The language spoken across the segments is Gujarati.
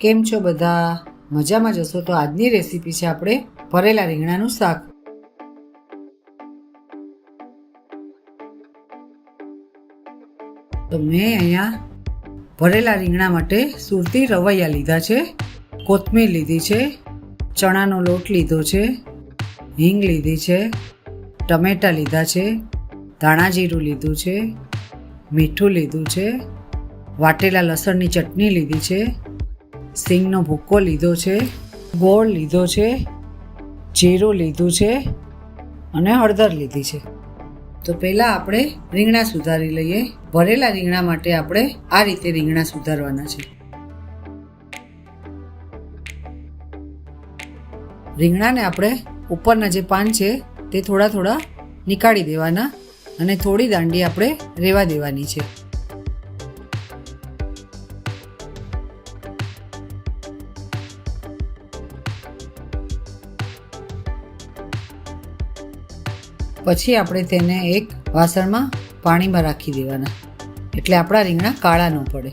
કેમ છો બધા? મજામાં જશો તો આજની રેસીપી છે આપણે ભરેલા રીંગણાનું શાક. તો મેં અહીંયા ભરેલા રીંગણા માટે સુરતી રવૈયા લીધા છે, કોથમીર લીધી છે, ચણાનો લોટ લીધો છે, હિંગ લીધી છે, ટમેટાં લીધા છે, ધાણા જીરું લીધું છે, મીઠું લીધું છે, વાટેલા લસણની ચટણી લીધી છે સિંગનો ભૂક્કો લીધો છે, ગોળ લીધો છે, જીરું લીધું છે અને હળદર લીધી છે. તો પહેલાં આપણે રીંગણા સુધારી લઈએ. ભરેલા રીંગણા માટે આપણે આ રીતે રીંગણા સુધારવાના છે. રીંગણાને આપણે ઉપરના જે પાન છે તે થોડા થોડા નીકાળી દેવાના અને થોડી દાંડી આપણે રેવા દેવાની છે. પછી આપણે તેને એક વાસણમાં પાણીમાં રાખી દેવાના. એટલે આપણા રીંગણા કાળા ન પડે.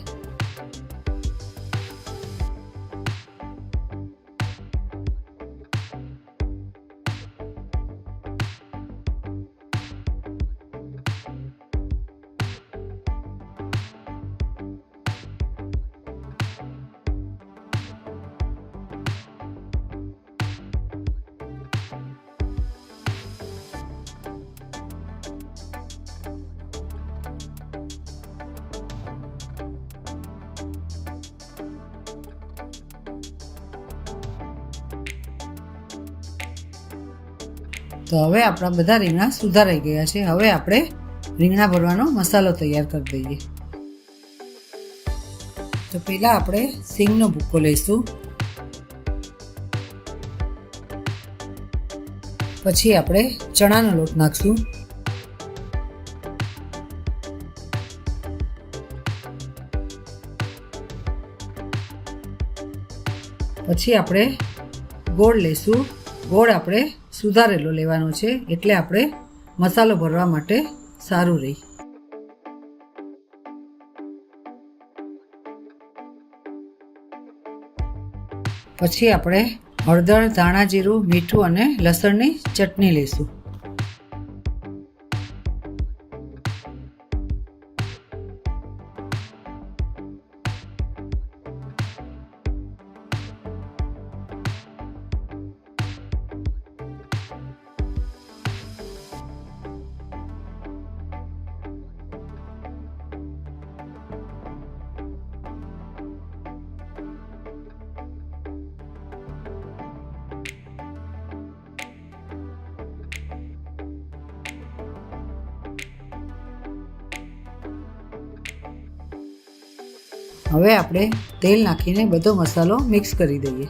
તો હવે આપણા બધા રીંગણા સુધારાઈ ગયા છે. હવે આપણે રીંગણા ભરવાનો મસાલો તૈયાર કરી દઈએ. તો પહેલાં આપણે સિંગનો ભૂક્કો લઈશું. પછી આપણે ચણાનો લોટ નાખશું. પછી આપણે ગોળ લઈશું. ગોળ આપણે સુધારેલો લેવાનો છે એટલે આપણે મસાલો ભરવા માટે સારું રહી. પછી આપણે હળદર, ધાણા જીરું, મીઠું અને લસણની ચટણી લઈશું. હવે આપણે તેલ નાખીને બધો મસાલો મિક્સ કરી દઈએ.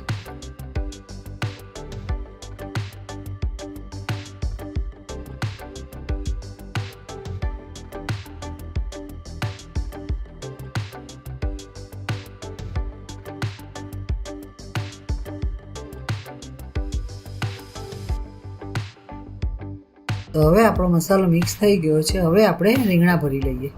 તો હવે આપણો મસાલો મિક્સ થઈ ગયો છે. હવે આપણે રીંગણા ભરી લઈએ.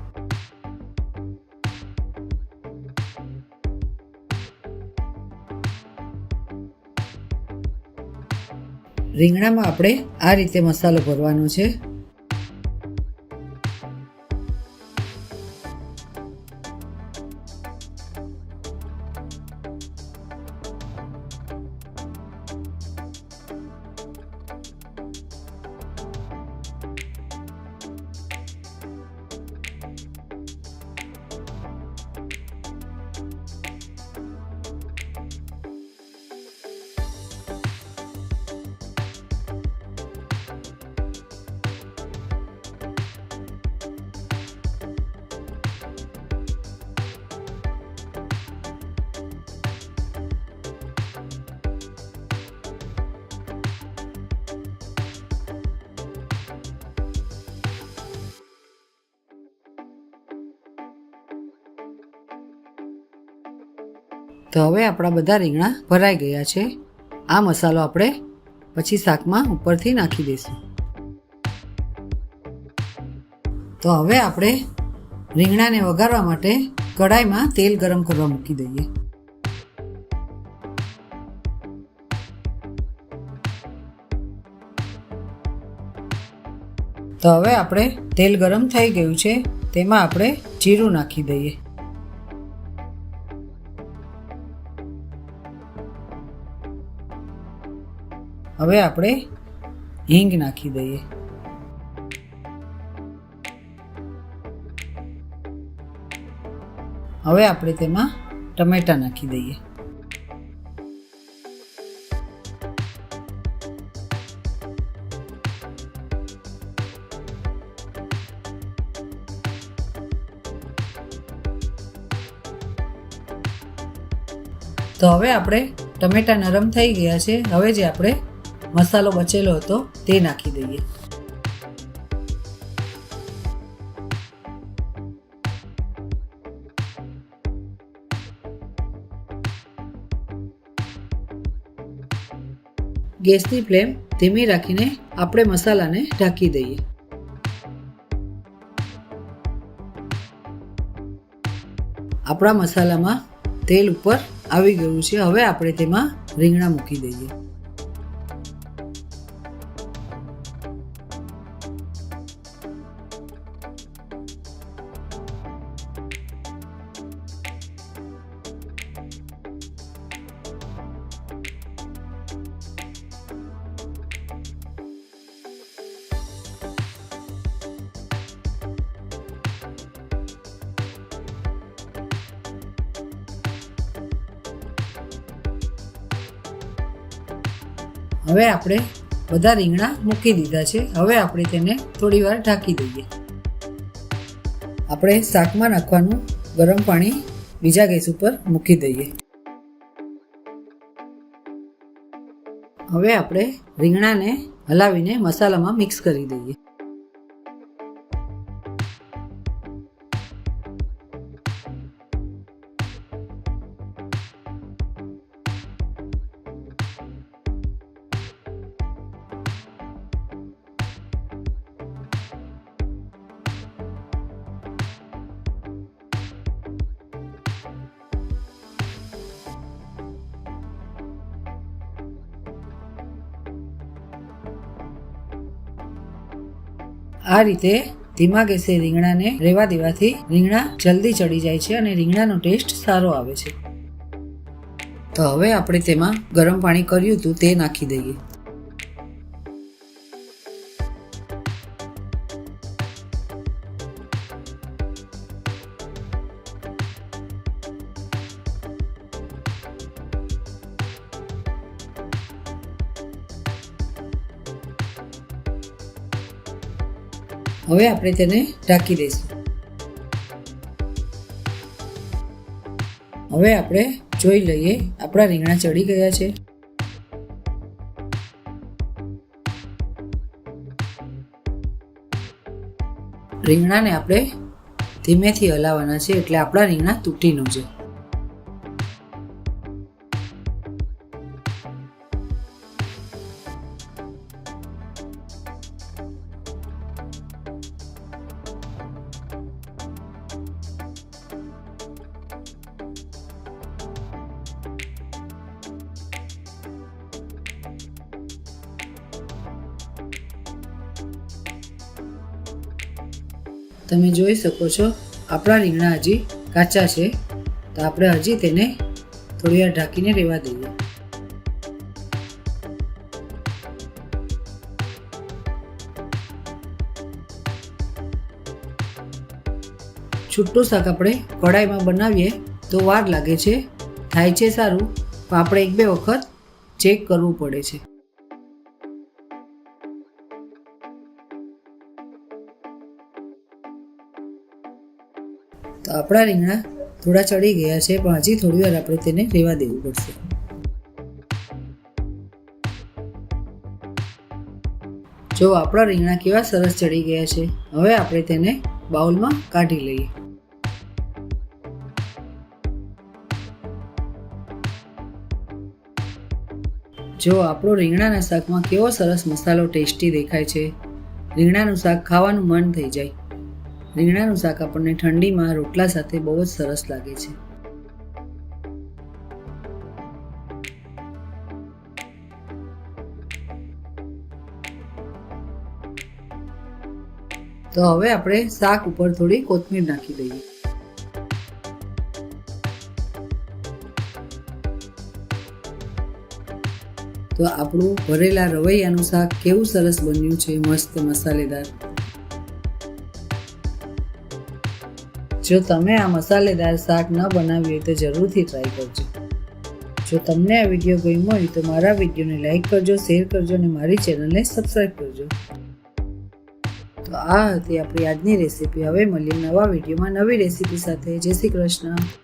રીંગણામાં આપણે આ રીતે મસાલો ભરવાનો છે. તો હવે આપણા બધા રીંગણા ભરાઈ ગયા છે. આ મસાલો આપણે પછી શાકમાં ઉપરથી નાખી દઈશું. તો હવે આપણે રીંગણાને વઘારવા માટે કઢાઈમાં તેલ ગરમ કરવા મૂકી દઈએ. તો હવે આપણે તેલ ગરમ થઈ ગયું છે. તેમાં આપણે જીરું નાખી દઈએ. હવે આપણે હિંગ નાખી દઈએ. હવે આપણે તેમાં ટમેટા નાખી દઈએ. તો હવે આપણે ટમેટા નરમ થઈ ગયા છે. હવે જે આપણે મસાલો બચેલો હતો તે નાખી દઈએ. ગેસની ફ્લેમ ધીમી રાખીને આપણે મસાલાને ઢાંકી દઈએ. આપણા મસાલામાં તેલ ઉપર આવી ગયું છે. હવે આપણે તેમાં રીંગણા મૂકી દઈએ. હવે આપણે બધા રીંગણા મૂકી દીધા છે. હવે આપણે તેને થોડી વાર ઢાંકી દઈએ. આપણે શાકમાં નાખવાનું ગરમ પાણી બીજા ગેસ ઉપર મૂકી દઈએ. હવે આપણે રીંગણાને હલાવીને મસાલામાં મિક્સ કરી દઈએ. આ રીતે ધીમા ગેસે રીંગણાને રેવા દેવાથી રીંગણા જલ્દી ચડી જાય છે અને રીંગણાનો ટેસ્ટ સારો આવે છે. તો હવે આપણે તેમાં ગરમ પાણી કર્યું હતું તે નાખી દઈએ. હવે આપણે તેને ઢાંકી દઈશું. હવે આપણે જોઈ લઈએ આપણા રીંગણા ચડી ગયા છે. રીંગણાને આપણે ધીમેથી હલાવવાના છે એટલે આપણા રીંગણા તૂટી ન જાય તમે જોઈ શકો છો, આપણા રીંગણા હજી કાચા છે. તો આપણે હજી તેને થોડી વાર ઢાંકીને રહેવા દઈએ. છૂટું શાક આપણે કઢાઈમાં બનાવીએ તો વાર લાગે છે. થાય છે સારું, પણ આપણે એક બે વખત ચેક કરવું પડે છે. આપણા રીંગણા થોડા ચડી ગયા છે, પણ હજી થોડી વાર આપણે તેને રહેવા દેવું પડશે. જો આપણા રીંગણા કેવા સરસ ચડી ગયા છે, હવે આપણે તેને બાઉલમાં કાઢી લઈએ. જો આપણો રીંગણાના શાકમાં કેવો સરસ મસાલો ટેસ્ટી દેખાય છે, રીંગણાનું શાક ખાવાનું મન થઈ જાય. રીંગણાનું શાક આપણને ઠંડીમાં રોટલા સાથે બહુ જ સરસ લાગે છે. તો હવે આપણે શાક ઉપર થોડી કોથમીર નાખી દઈએ. તો આપણું ભરેલા રવૈયાનું શાક કેવું સરસ બન્યું છે, મસ્ત, મસાલેદાર. જો તમે આ મસાલેદાર શાક ન બનાવ્યું હોય તો જરૂરથી ટ્રાય કરજો. જો તમને આ વીડિયો ગમ્યો હોય તો મારા વિડીયોને લાઈક કરજો શેર કરજો અને મારી ચેનલને સબસ્ક્રાઈબ કરજો. તો આ હતી આપણી આજની રેસીપી હવે મળીએ નવા વિડીયોમાં નવી રેસીપી સાથે. જય શ્રી કૃષ્ણ.